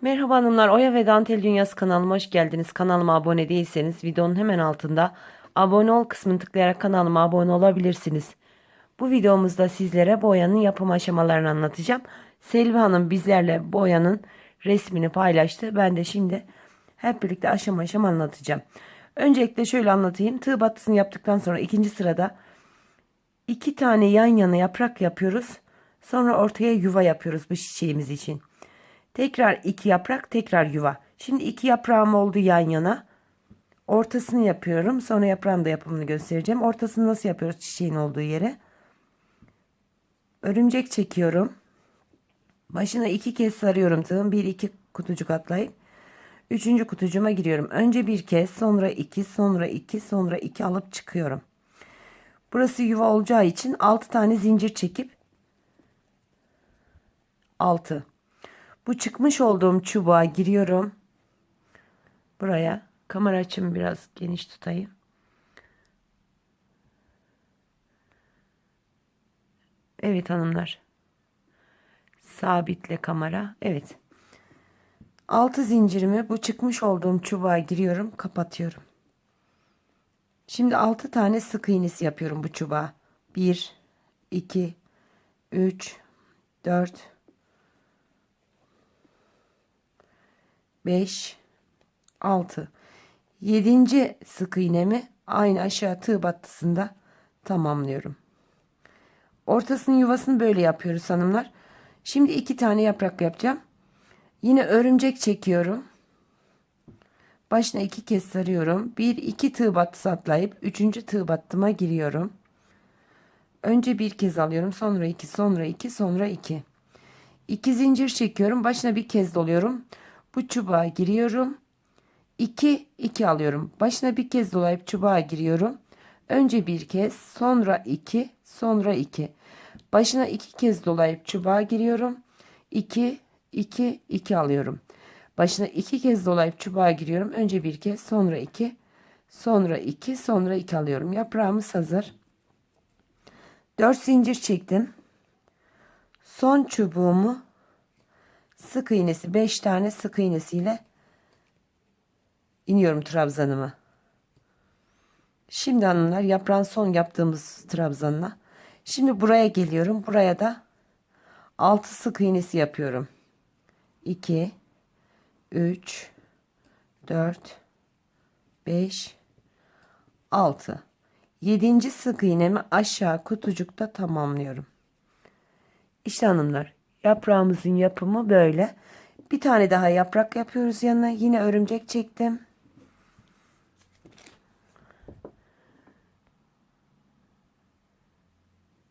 Merhaba hanımlar, Oya ve Dantel Dünyası kanalıma hoş geldiniz. Kanalıma abone değilseniz videonun hemen altında abone ol kısmını tıklayarak kanalıma abone olabilirsiniz. Bu videomuzda sizlere boyanın yapım aşamalarını anlatacağım. Selvi Hanım bizlerle boyanın resmini paylaştı. Ben de şimdi hep birlikte aşama aşama anlatacağım. Öncelikle şöyle anlatayım. Tığ battısını yaptıktan sonra ikinci sırada iki tane yan yana yaprak yapıyoruz. Sonra ortaya yuva yapıyoruz bu çiçeğimiz için. Tekrar iki yaprak, tekrar yuva. Şimdi iki yaprağım oldu yan yana. Ortasını yapıyorum. Sonra yaprağın da yapımını göstereceğim. Ortasını nasıl yapıyoruz çiçeğin olduğu yere? Örümcek çekiyorum. Başına iki kez sarıyorum tığım. Bir iki kutucuk atlayıp. Üçüncü kutucuğuma giriyorum. Önce bir kez, sonra iki, sonra iki, sonra iki alıp çıkıyorum. Burası yuva olacağı için altı tane zincir çekip altı. Bu çıkmış olduğum çubuğa giriyorum. Buraya kamera açımı biraz geniş tutayım. Evet hanımlar. Sabitle kamera. Evet. Altı zincirimi bu çıkmış olduğum çubuğa giriyorum. Kapatıyorum. Şimdi altı tane sık iğnesi yapıyorum bu çubuğa. Bir, iki, üç, dört, 5 6 7. sık iğnemi aynı aşağı tığ battısında tamamlıyorum. Ortasının yuvasını böyle yapıyoruz hanımlar. Şimdi iki tane yaprak yapacağım. Yine örümcek çekiyorum. Başına iki kez sarıyorum. Bir iki tığ battısı atlayıp üçüncü tığ battıma giriyorum. Önce bir kez alıyorum. Sonra iki, sonra iki, sonra iki. İki zincir çekiyorum. Başına bir kez doluyorum. Bu çubuğa giriyorum. 2 2 alıyorum. Başına bir kez dolayıp çubuğa giriyorum. Önce bir kez, sonra 2, sonra 2. Başına iki kez dolayıp çubuğa giriyorum. 2 2 2 alıyorum. Başına iki kez dolayıp çubuğa giriyorum. Önce bir kez, sonra 2, sonra 2, sonra 2 alıyorum. Yaprağımız hazır. 4 zincir çektim. Son çubuğumu sık iğnesi 5 tane sık iğnesiyle iniyorum trabzanıma. Şimdi hanımlar yaprağın son yaptığımız trabzanına. Şimdi buraya geliyorum. Buraya da 6 sık iğnesi yapıyorum. 2 3 4 5 6 7. sık iğnemi aşağı kutucukta tamamlıyorum. İşte hanımlar Yaprağımızın yapımı böyle. Bir tane daha yaprak yapıyoruz yanına. Yine örümcek çektim.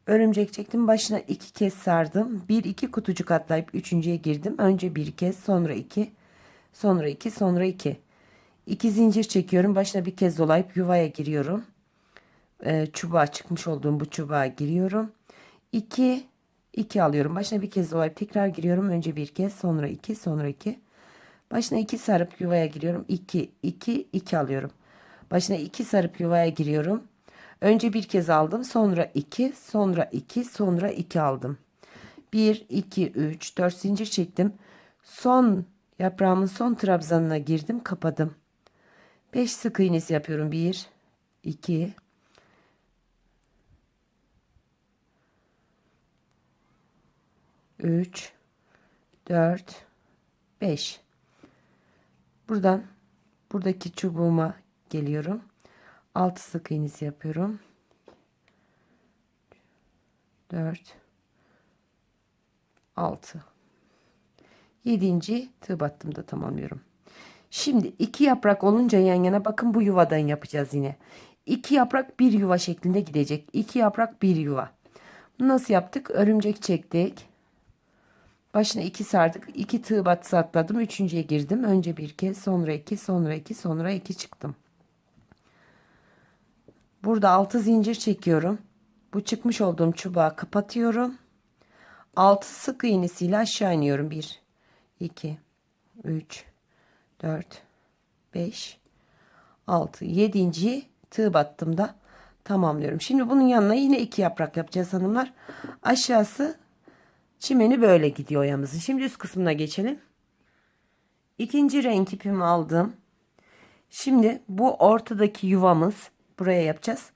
Örümcek çektim. Başına iki kez sardım. Bir iki kutucuk atlayıp üçüncüye girdim. Önce bir kez sonra iki. Sonra iki sonra iki. İki zincir çekiyorum. Başına bir kez dolayıp yuvaya giriyorum. Ee, çubuğa çıkmış olduğum bu çubuğa giriyorum. 2 2 alıyorum. Başına bir kez dolayıp tekrar giriyorum. Önce bir kez sonra 2 sonra 2. Başına 2 sarıp yuvaya giriyorum. 2 2 2 alıyorum. Başına 2 sarıp yuvaya giriyorum. Önce bir kez aldım. Sonra 2 sonra 2 sonra 2 aldım. 1 2 3 4 zincir çektim. Son yaprağımın son trabzanına girdim. Kapadım. 5 sık iğnesi yapıyorum. 1 2 3 4 5 buradan buradaki çubuğuma geliyorum. 6 sık iğnesi yapıyorum. 4 6 7. tığ battımda tamamlıyorum. Şimdi iki yaprak olunca yan yana bakın bu yuvadan yapacağız yine. İki yaprak bir yuva şeklinde gidecek. İki yaprak bir yuva. Nasıl yaptık? Örümcek çektik Başına iki sardık. iki tığ batısı atladım. Üçüncüye girdim. Önce bir kez sonra iki sonra iki sonra iki çıktım. Burada altı zincir çekiyorum. Bu çıkmış olduğum çubuğa kapatıyorum. Altı sık iğnesiyle aşağı iniyorum. Bir, iki, üç, dört, beş, altı, yedinci tığ battığımda tamamlıyorum. Şimdi bunun yanına yine iki yaprak yapacağız hanımlar. Aşağısı Çimeni böyle gidiyor oyamızın. Şimdi üst kısmına geçelim. İkinci renk ipimi aldım. Şimdi bu ortadaki yuvamız buraya yapacağız.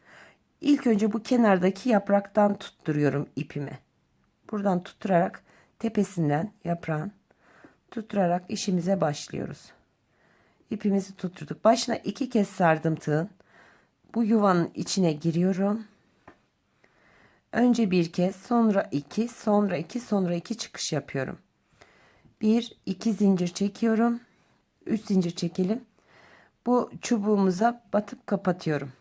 İlk önce bu kenardaki yapraktan tutturuyorum ipimi. Buradan tutturarak tepesinden yaprağın tutturarak işimize başlıyoruz. İpimizi tutturduk. Başına iki kez sardım tığın. Bu yuvanın içine giriyorum. Önce bir kez, sonra iki, sonra iki, sonra iki çıkış yapıyorum. Bir, iki zincir çekiyorum. Üç zincir çekelim. Bu çubuğumuza batıp kapatıyorum.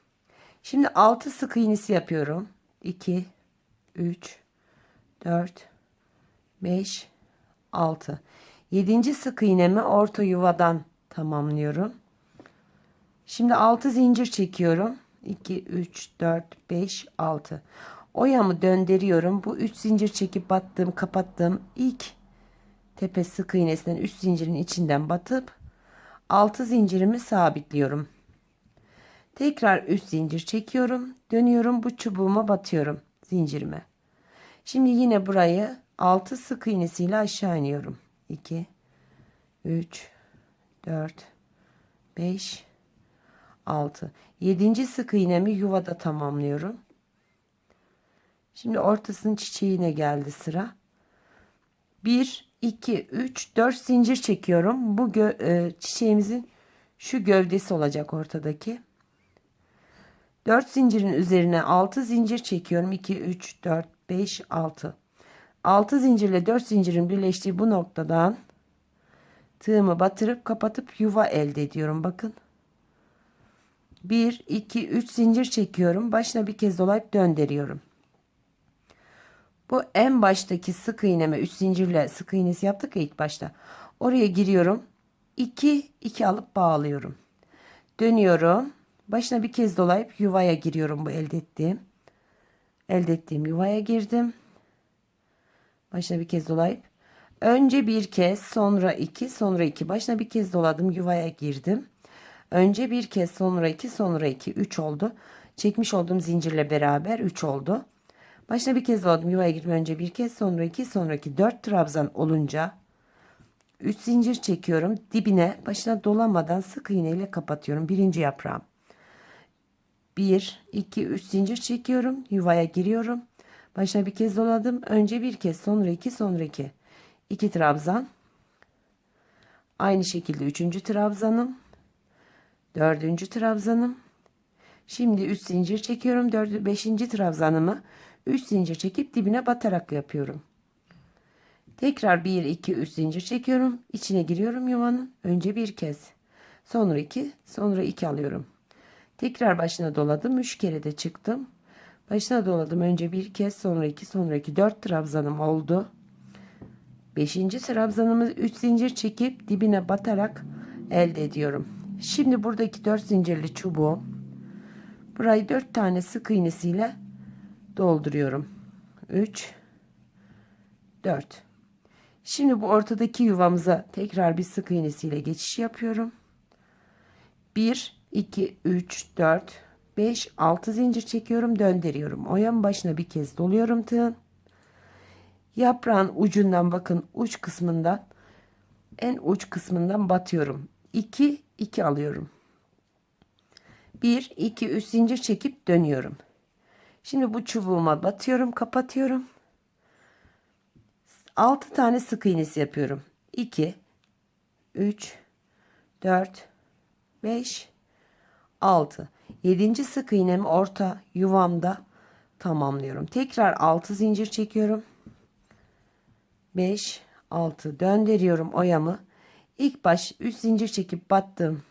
Şimdi altı sık iğnesi yapıyorum. 2 3 4 5 6 7. sık iğnemi orta yuvadan tamamlıyorum. Şimdi 6 zincir çekiyorum. 2 3 4 5 6 oyamı döndürüyorum. Bu 3 zincir çekip battığım kapattığım ilk tepe sık iğnesinden 3 zincirin içinden batıp 6 zincirimi sabitliyorum. Tekrar 3 zincir çekiyorum. Dönüyorum bu çubuğuma batıyorum zincirime. Şimdi yine burayı 6 sık iğnesiyle aşağı iniyorum. 2 3 4 5 6 7. sık iğnemi yuvada tamamlıyorum. Şimdi ortasının çiçeğine geldi sıra. 1 2 3 4 zincir çekiyorum. Bu e, çiçeğimizin şu gövdesi olacak ortadaki. 4 zincirin üzerine 6 zincir çekiyorum. 2 3 4 5 6. 6 zincirle 4 zincirin birleştiği bu noktadan tığımı batırıp kapatıp yuva elde ediyorum. Bakın. 1 2 3 zincir çekiyorum. Başına bir kez dolayıp döndürüyorum. Bu en baştaki sık iğneme 3 zincirle sık iğnesi yaptık ya ilk başta. Oraya giriyorum. 2 2 alıp bağlıyorum. Dönüyorum. Başına bir kez dolayıp yuvaya giriyorum bu elde ettiğim. Elde ettiğim yuvaya girdim. Başına bir kez dolayıp önce bir kez sonra iki sonra iki başına bir kez doladım yuvaya girdim. Önce bir kez sonra iki sonra iki üç oldu. Çekmiş olduğum zincirle beraber üç oldu. Başına bir kez doladım yuvaya girdim önce bir kez sonra iki sonra iki dört trabzan olunca 3 zincir çekiyorum. Dibine başına dolamadan sık iğne ile kapatıyorum. Birinci yaprağım. 1 2 3 zincir çekiyorum yuvaya giriyorum. Başına bir kez doladım önce bir kez sonra iki sonra iki. 2 trabzan. Aynı şekilde üçüncü trabzanım. Dördüncü trabzanım. Şimdi 3 zincir çekiyorum 4 5. trabzanımı 3 zincir çekip dibine batarak yapıyorum. Tekrar 1 2 3 zincir çekiyorum. İçine giriyorum yuvanın. Önce bir kez. Sonra 2 sonra 2 alıyorum. Tekrar başına doladım. 3 kere de çıktım. Başına doladım. Önce bir kez sonra 2 sonra 2 4 trabzanım oldu. 5. trabzanımı 3 zincir çekip dibine batarak elde ediyorum. Şimdi buradaki 4 zincirli çubuğum. Burayı 4 tane sık iğnesiyle dolduruyorum. 3 4 şimdi bu ortadaki yuvamıza tekrar bir sık iğnesiyle geçiş yapıyorum. 1 2 3 4 5 6 zincir çekiyorum döndürüyorum. Oyam başına bir kez doluyorum tığın. Yaprağın ucundan bakın uç kısmından en uç kısmından batıyorum. 2 2 alıyorum. 1 2 3 zincir çekip dönüyorum Şimdi bu çubuğuma batıyorum, kapatıyorum. 6 tane sık iğnesi yapıyorum. 2 3 4 5 6 7. sık iğnemi orta yuvamda tamamlıyorum. Tekrar 6 zincir çekiyorum. 5 6 döndürüyorum oyamı. İlk baş 3 zincir çekip battığım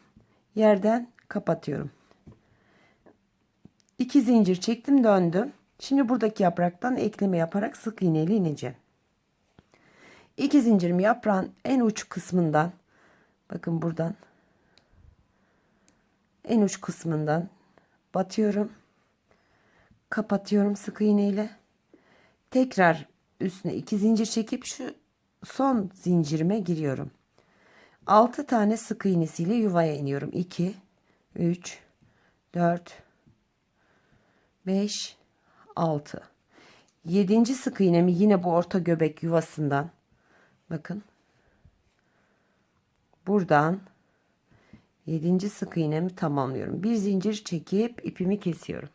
yerden kapatıyorum. 2 zincir çektim döndüm. Şimdi buradaki yapraktan ekleme yaparak sık iğneyle ineceğim. 2 zincirimi yaprağın en uç kısmından bakın buradan en uç kısmından batıyorum. Kapatıyorum sık iğneyle. Tekrar üstüne 2 zincir çekip şu son zincirime giriyorum. 6 tane sık iğnesiyle yuvaya iniyorum. 2 3 4 5 6 7. sık iğnemi yine bu orta göbek yuvasından bakın buradan 7. sık iğnemi tamamlıyorum. Bir zincir çekip ipimi kesiyorum.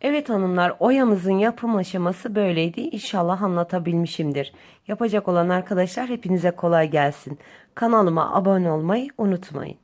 Evet hanımlar oyamızın yapım aşaması böyleydi. İnşallah anlatabilmişimdir. Yapacak olan arkadaşlar hepinize kolay gelsin. Kanalıma abone olmayı unutmayın.